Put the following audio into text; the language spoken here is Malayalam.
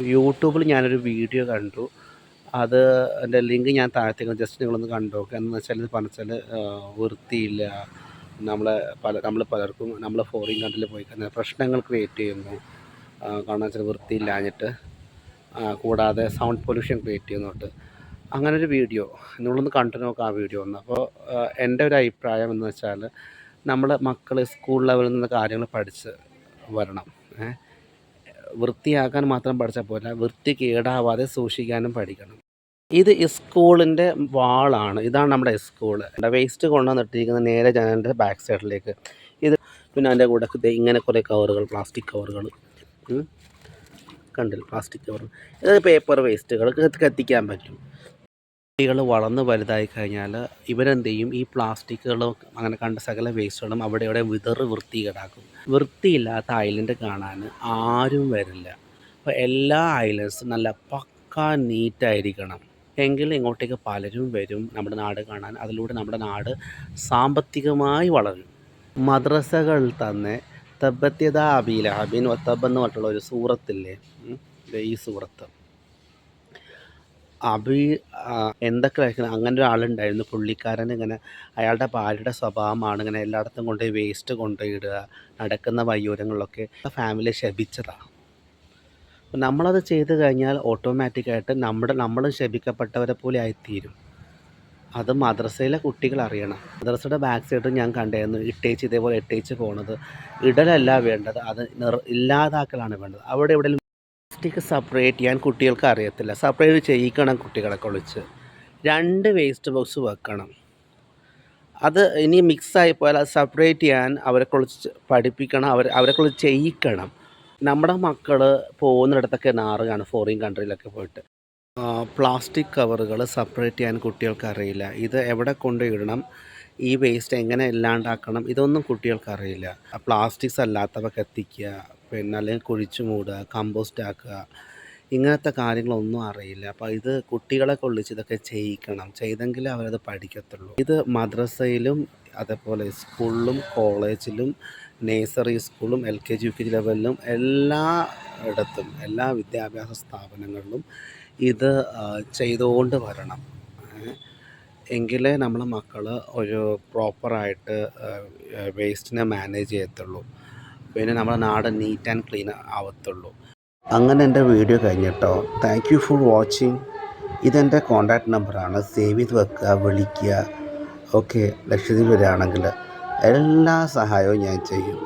യൂട്യൂബിൽ ഞാനൊരു വീഡിയോ കണ്ടു. അത് എന്റെ ലിങ്ക് ഞാൻ താഴത്തേക്ക് ജസ്റ്റ് നിങ്ങളൊന്ന് കണ്ടു നോക്കുക എന്ന് വെച്ചാൽ ഇത് പറഞ്ഞാൽ വൃത്തിയില്ല. നമ്മളെ പല നമ്മൾ പലർക്കും നമ്മൾ ഫോറിൻ കൺട്രിയിൽ പോയി കഴിഞ്ഞാൽ പ്രശ്നങ്ങൾ ക്രിയേറ്റ് ചെയ്യുന്നു. കാരണം വെച്ചാൽ വൃത്തിയില്ലാഞ്ഞിട്ട് കൂടാതെ സൗണ്ട് പൊല്യൂഷൻ ക്രിയേറ്റ് ചെയ്യുന്നുണ്ട്. അങ്ങനെ ഒരു വീഡിയോ. നിങ്ങളൊന്ന് കണ്ടു നോക്കുക ആ വീഡിയോ ഒന്ന്. അപ്പോൾ എന്റെ ഒരു അഭിപ്രായം എന്ന് വെച്ചാൽ നമ്മൾ മക്കൾ സ്കൂൾ ലെവലിൽ നിന്ന് കാര്യങ്ങൾ പഠിച്ച് വരണം. ഏ വൃത്തിയാക്കാൻ മാത്രം പഠിച്ചാൽ പോരാ. വൃത്തി കേടാവാതെ സൂക്ഷിക്കാനും പഠിക്കണം. ഇത് സ്കൂളിന്റെ വാളാണ്. ഇതാണ് നമ്മുടെ സ്കൂൾ വേസ്റ്റ് കൊണ്ടുവന്നിട്ടിരിക്കുന്നത് നേരെ ജനലിന്റെ ബാക്ക് സൈഡിലേക്ക് ഇത് പിന്നെ അതിന്റെ കൂടെ ഇങ്ങനെ കുറേ കവറുകൾ പ്ലാസ്റ്റിക് കവറുകൾ കണ്ടില്ല? പ്ലാസ്റ്റിക് കവർ ഇത് പേപ്പർ വേസ്റ്റുകൾ കത്തിക്കാൻ പറ്റും. കുട്ടികൾ വളർന്ന് വലുതായി കഴിഞ്ഞാൽ ഇവരെന്ത് ചെയ്യും ഈ പ്ലാസ്റ്റിക്കുകളും അങ്ങനെ കണ്ട സകല വേസ്റ്റുകളും അവിടെ ഇവിടെ വിതറ് വൃത്തികേടാക്കും. വൃത്തിയില്ലാത്ത ഐലൻഡ് കാണാൻ ആരും വരില്ല. അപ്പോൾ എല്ലാ ഐലൻഡ്സും നല്ല പക്ക നീറ്റായിരിക്കണം. എങ്കിൽ ഇങ്ങോട്ടേക്ക് പലരും വരും നമ്മുടെ നാട് കാണാൻ. അതിലൂടെ നമ്മുടെ നാട് സാമ്പത്തികമായി വളരും. മദ്രസകൾ തന്നെ തബത്യത അബീല അബീൻ ഒത്തബ് എന്ന് പറഞ്ഞിട്ടുള്ള ഒരു സൂറത്തില്ലേ? ഈ സൂറത്ത്. ആ, എന്തൊക്കെ കഴിക്കണം അങ്ങനെ ഒരാളുണ്ടായിരുന്നു. പുള്ളിക്കാരൻ ഇങ്ങനെ അയാളുടെ ഭാര്യയുടെ സ്വഭാവമാണ് ഇങ്ങനെ എല്ലായിടത്തും കൊണ്ടുപോയി വേസ്റ്റ് കൊണ്ടുപോയി ഇടുക നടക്കുന്ന വയ്യൂരങ്ങളിലൊക്കെ ഫാമിലി ശപിച്ചതാണ് നമ്മളത് ചെയ്തു കഴിഞ്ഞാൽ ഓട്ടോമാറ്റിക്കായിട്ട് നമ്മുടെ നമ്മളും ശപിക്കപ്പെട്ടവരെ പോലെ ആയിത്തീരും. അത് മദ്രസയിലെ കുട്ടികൾ അറിയണം. മദ്രസയുടെ ബാക്ക് സൈഡ് ഞാൻ കണ്ടായിരുന്നു. ഇട്ടേച്ച് ഇതേപോലെ ഇട്ടേച്ച് പോണത്. ഇടലല്ല വേണ്ടത്. അത് നിർ ഇല്ലാതാക്കലാണ് വേണ്ടത്. അവിടെ എവിടെയെങ്കിലും പ്ലാസ്റ്റിക് സെപ്പറേറ്റ് ചെയ്യാൻ കുട്ടികൾക്ക് അറിയത്തില്ല. സെപ്പറേറ്റ് ചെയ്യിക്കണം കുട്ടികളെ കുളിച്ച് രണ്ട് വേസ്റ്റ് ബോക്സ് വെക്കണം. അത് ഇനി മിക്സായി പോയാൽ അത് സെപ്പറേറ്റ് ചെയ്യാൻ അവരെ കുളിച്ച് പഠിപ്പിക്കണം. അവർ അവരെ കുളിച്ച് ചെയ്യിക്കണം. നമ്മുടെ മക്കൾ പോകുന്നിടത്തൊക്കെ നാറുകയാണ് ഫോറിൻ കൺട്രിയിലൊക്കെ പോയിട്ട്. പ്ലാസ്റ്റിക് കവറുകൾ സെപ്പറേറ്റ് ചെയ്യാൻ കുട്ടികൾക്ക് അറിയില്ല. ഇത് എവിടെ കൊണ്ടുപോയിടണം ഈ വേസ്റ്റ് എങ്ങനെ ഇല്ലാണ്ടാക്കണം? ഇതൊന്നും കുട്ടികൾക്ക് അറിയില്ല. പ്ലാസ്റ്റിക്സ് അല്ലാത്തവ കത്തിക്കുക പിന്നെ അല്ലെങ്കിൽ കുഴിച്ചു മൂടുക കമ്പോസ്റ്റ് ആക്കുക ഇങ്ങനത്തെ കാര്യങ്ങളൊന്നും അറിയില്ല. അപ്പോൾ ഇത് കുട്ടികളെ കൊള്ളിച്ച് ഇതൊക്കെ ചെയ്യിക്കണം. ചെയ്തെങ്കിലേ അവരത് പഠിക്കത്തുള്ളൂ. ഇത് മദ്രസയിലും അതേപോലെ സ്കൂളിലും കോളേജിലും നേഴ്സറി സ്കൂളും L K G U K G ലെവലിലും എല്ലാ ഇടത്തും എല്ലാ വിദ്യാഭ്യാസ സ്ഥാപനങ്ങളിലും ഇത് ചെയ്തുകൊണ്ട് വരണം. എങ്കിലേ നമ്മളെ മക്കൾ ഒരു പ്രോപ്പറായിട്ട് വേസ്റ്റിനെ മാനേജ് ചെയ്യത്തുള്ളൂ. പിന്നെ നമ്മുടെ നാട് നീറ്റ് ആൻഡ് ക്ലീൻ ആവത്തുള്ളൂ. അങ്ങനെ എന്റെ വീഡിയോ കഴിഞ്ഞിട്ടോ? താങ്ക് യു ഫോർ വാച്ചിങ് ഇതെന്റെ കോൺടാക്റ്റ് നമ്പറാണ് സേവ് ചെയ്ത് വെക്കുക വിളിക്കുക. ഓക്കെ ലക്ഷദ്വീപ് വരികയാണെങ്കിൽ എല്ലാ സഹായവും ഞാൻ ചെയ്യും.